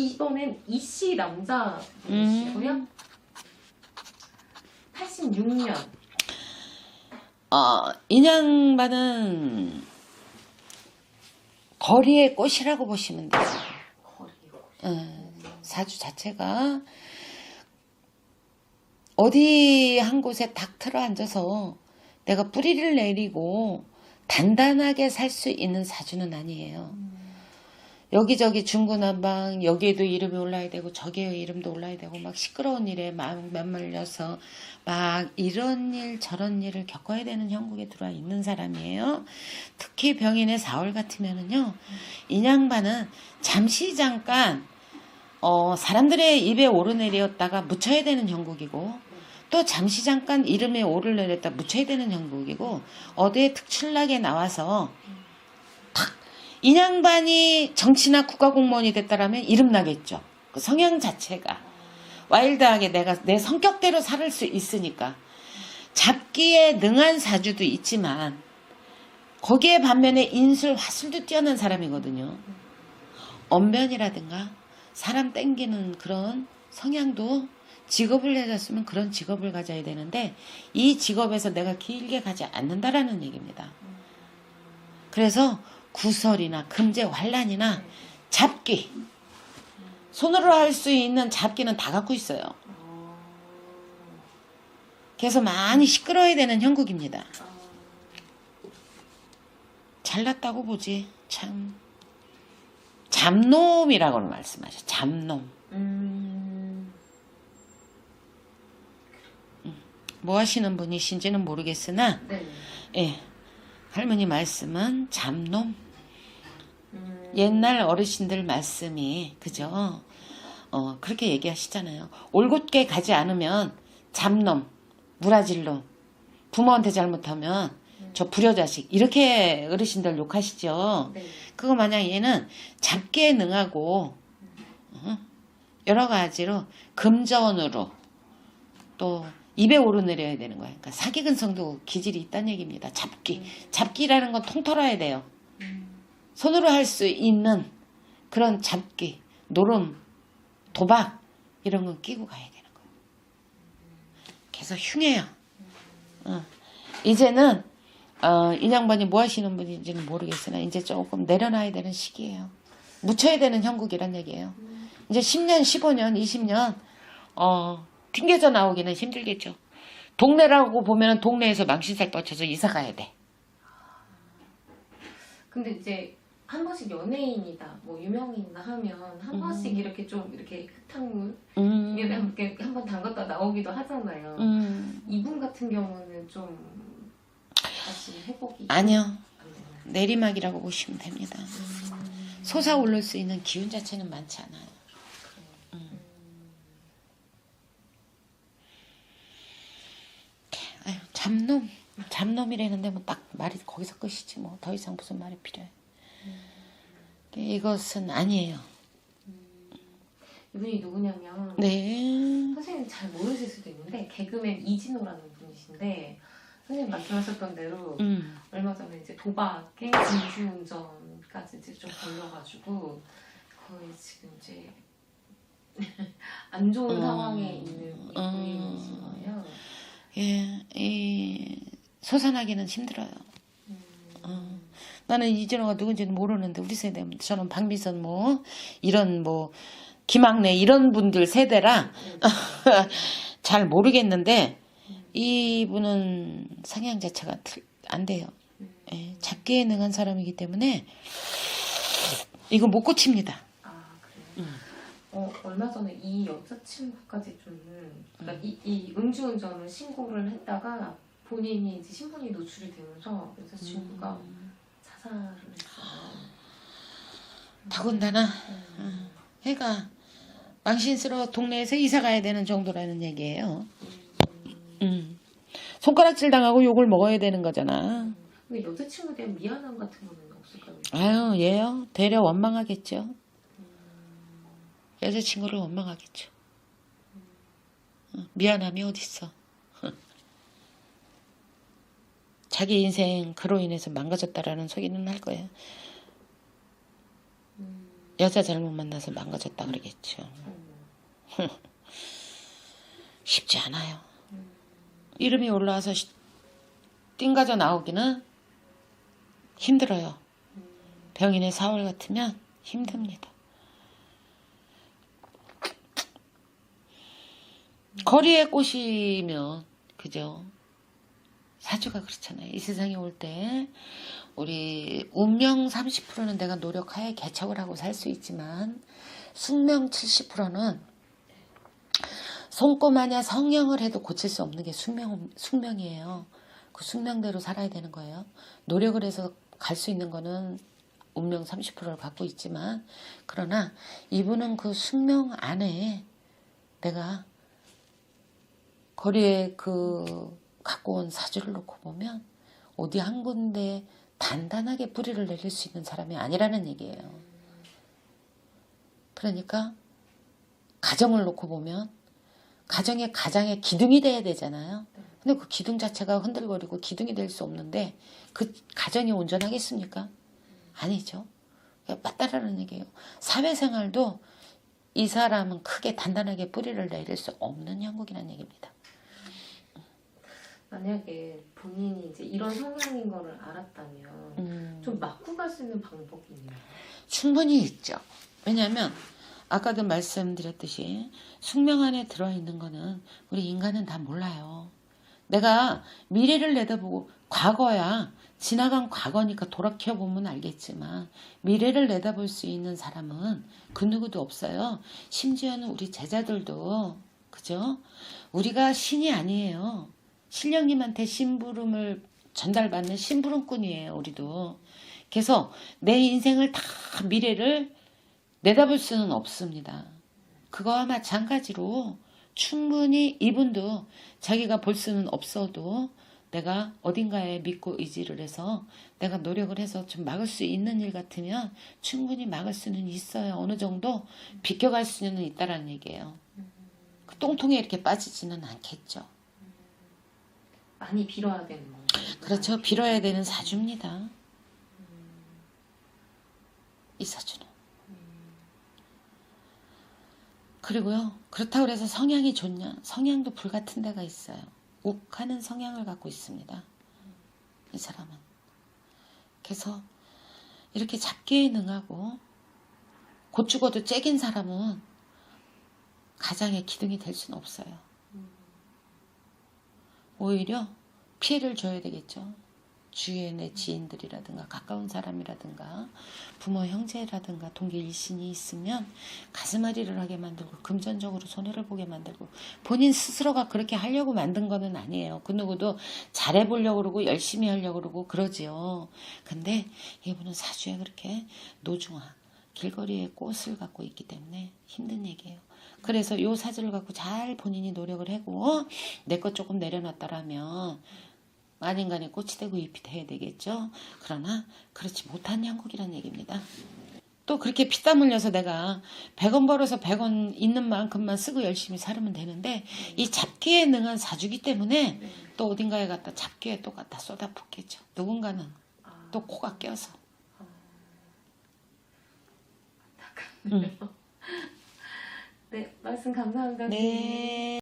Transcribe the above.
이번엔 이씨 남자 음. 분이시고요. 86년. 어, 인양반은 거리의 꽃이라고 보시면 돼요. 어, 사주 자체가 어디 한 곳에 탁 틀어 앉아서 내가 뿌리를 내리고 단단하게 살 수 있는 사주는 아니에요. 여기저기 중구난방 여기에도 이름이 올라야 되고 저기에 이름도 올라야 되고 막 시끄러운 일에 막 맞물려서 막 이런 일 저런 일을 겪어야 되는 형국에 들어와 있는 사람이에요. 특히 병인의 4월 같으면은요. 인양반은 잠시 잠깐 어, 사람들의 입에 오르내렸다가 묻혀야 되는 형국이고 또 잠시 잠깐 이름에 오르내렸다 묻혀야 되는 형국이고 어디에 특출나게 나와서 탁 인양반이 정치나 국가공무원이 됐다라면 이름 나겠죠. 그 성향 자체가 와일드하게 내가 내 성격대로 살을 수 있으니까 잡기에 능한 사주도 있지만 거기에 반면에 인술 화술도 뛰어난 사람이거든요. 언변이라든가 사람 땡기는 그런 성향도 직업을 해줬으면 그런 직업을 가져야 되는데 이 직업에서 내가 길게 가지 않는다라는 얘기입니다. 그래서 구설이나 금제 환란이나 잡기 손으로 할 수 있는 잡기는 다 갖고 있어요. 그래서 많이 시끄러워야 되는 형국입니다. 잘났다고 보지 참 잡놈이라고는 말씀하셔 잡놈 음. 뭐 하시는 분이신지는 모르겠으나 네. 예 할머니 말씀은 잡놈 음. 옛날 어르신들 말씀이 그죠 어 그렇게 얘기하시잖아요 올곧게 가지 않으면 잡놈 무라질놈 부모한테 잘못하면 저 불효자식 이렇게 어르신들 욕하시죠 네. 그거 마냥 얘는 잡기에 능하고 어? 여러 가지로 금전으로 또 입에 오르내려야 되는 거야. 그러니까 사기 근성도 기질이 있다는 얘기입니다. 잡기. 잡기라는 건 통털어야 돼요. 손으로 할 수 있는 그런 잡기, 노름, 도박 이런 건 끼고 가야 되는 거예요. 계속 흉해요. 어. 이제는 어, 인양반이 뭐 하시는 분인지는 모르겠으나 이제 조금 내려놔야 되는 시기예요. 묻혀야 되는 형국이란 얘기예요. 이제 10년, 15년, 20년 어, 튕겨져 나오기는 힘들겠죠. 동네라고 보면은 동네에서 망신살 뻗쳐서 이사 가야 돼. 근데 이제 한 번씩 연예인이다, 뭐 유명인이다 하면 한 번씩 이렇게 좀 이렇게 흙탕물 음, 이렇게 한 번 담갔다 나오기도 하잖아요. 음, 이분 같은 경우는 좀 다시 회복이 아니요. 내리막이라고 보시면 됩니다. 솟아오를 수 있는 기운 자체는 많지 않아요. 음. 아유, 잡놈. 잡놈이라는데 뭐 딱 말이 거기서 끝이지 뭐 더 이상 무슨 말이 필요해. 이것은 아니에요. 이분이 누구냐면 네. 선생님 잘 모르실 수도 있는데 개그맨 이진호라는 분이신데 선생님 말씀하셨던 대로 음. 얼마 전에 이제 도박에 음주운전까지 이제 좀 걸려가지고 거의 지금 이제 안 좋은 음. 상황에 있는 음. 부인이신 거예요. 예, 이 솟아나기는 힘들어요. 음. 어. 나는 이진호가 누군지는 모르는데 우리 세대 저는 박미선 뭐 이런 뭐 김학래 이런 분들 세대라 잘 모르겠는데 이분은 성향 자체가 틀- 안 돼요. 예, 잡기에 능한 사람이기 때문에 이거 못 고칩니다. 아 그래요. 어 얼마 전에 이 여자친구까지 좀 그러니까 이, 이 음주운전을 신고를 했다가 본인이 이제 신분이 노출이 되면서 여자친구가 자살을 했어요. 더군다나 음. 해가 망신스러워 동네에서 이사 가야 되는 정도라는 얘기예요. 음. 손가락질 당하고 욕을 먹어야 되는 거잖아. 근데 여자친구에 대한 미안함 같은 거는 없을까요? 아유, 얘요. 되려 원망하겠죠. 여자친구를 원망하겠죠. 어, 미안함이 어딨어. 자기 인생 그로 인해서 망가졌다라는 소리는 할 거예요. 음. 여자 잘못 만나서 망가졌다 그러겠죠. 음. 쉽지 않아요. 이름이 올라와서 시- 띵가져 나오기는 힘들어요. 병인의 4월 같으면 힘듭니다. 거리에 꽃이면 그죠? 사주가 그렇잖아요. 이 세상에 올 때 우리 운명 30%는 내가 노력하에 개척을 하고 살 수 있지만 숙명 70%는 손꼽마냐 성령을 해도 고칠 수 없는 게 숙명, 숙명이에요. 그 숙명대로 살아야 되는 거예요. 노력을 해서 갈 수 있는 거는 운명 30%를 갖고 있지만 그러나 이분은 그 숙명 안에 내가 거리에 그 갖고 온 사주를 놓고 보면 어디 한 군데 단단하게 뿌리를 내릴 수 있는 사람이 아니라는 얘기예요. 그러니까 가정을 놓고 보면 가정의 가장의 기둥이 돼야 되잖아요. 근데 그 기둥 자체가 흔들거리고 기둥이 될 수 없는데 그 가정이 온전하겠습니까? 아니죠. 맞다라는 얘기예요. 사회생활도 이 사람은 크게 단단하게 뿌리를 내릴 수 없는 형국이라는 얘기입니다. 만약에 본인이 이제 이런 성향인 거를 알았다면 음. 좀 맞고 갈 수 있는 방법이 있나요? 충분히 있죠. 왜냐하면 아까도 말씀드렸듯이 숙명 안에 들어있는 거는 우리 인간은 다 몰라요. 내가 미래를 내다보고 과거야 지나간 과거니까 돌아켜보면 알겠지만 미래를 내다볼 수 있는 사람은 그 누구도 없어요. 심지어는 우리 제자들도 그죠? 우리가 신이 아니에요. 신령님한테 심부름을 전달받는 심부름꾼이에요. 우리도. 그래서 내 인생을 다 미래를 내다볼 수는 없습니다. 그거와 마찬가지로 충분히 이분도 자기가 볼 수는 없어도 내가 어딘가에 믿고 의지를 해서 내가 노력을 해서 좀 막을 수 있는 일 같으면 충분히 막을 수는 있어요. 어느 정도 비껴갈 수는 있다라는 얘기예요. 그 똥통에 이렇게 빠지지는 않겠죠. 많이 빌어야 되는 건가요? 그렇죠. 빌어야 되는 사주입니다. 이 사주는. 그리고요. 그렇다고 해서 성향이 좋냐? 성향도 불같은 데가 있어요. 욱하는 성향을 갖고 있습니다. 이 사람은. 그래서 이렇게 잡기에 능하고 곧 죽어도 째긴 사람은 가장의 기둥이 될 수는 없어요. 오히려 피해를 줘야 되겠죠. 주위에 내 지인들이라든가 가까운 사람이라든가 부모 형제라든가 동기 일신이 있으면 가슴앓이를 하게 만들고 금전적으로 손해를 보게 만들고 본인 스스로가 그렇게 하려고 만든 거는 아니에요. 그 누구도 잘해보려고 그러고 열심히 하려고 그러고 그러지요. 근데 이분은 사주에 그렇게 노중화 길거리에 꽃을 갖고 있기 때문에 힘든 얘기예요. 그래서 요 사주를 갖고 잘 본인이 노력을 하고 내것 조금 내려놨다라면 만인간에 꽃이 되고 잎이 돼야 되겠죠. 그러나 그렇지 못한 양국이라는 얘기입니다. 또 그렇게 피땀 흘려서 내가 100원 벌어서 100원 있는 만큼만 쓰고 열심히 살면 되는데 이 잡기에 능한 사주기 때문에 네. 또 어딘가에 갖다 잡기에 또 갖다 쏟아붓겠죠. 누군가는 아, 또 코가 껴서. 네, 말씀 감사합니다. 네.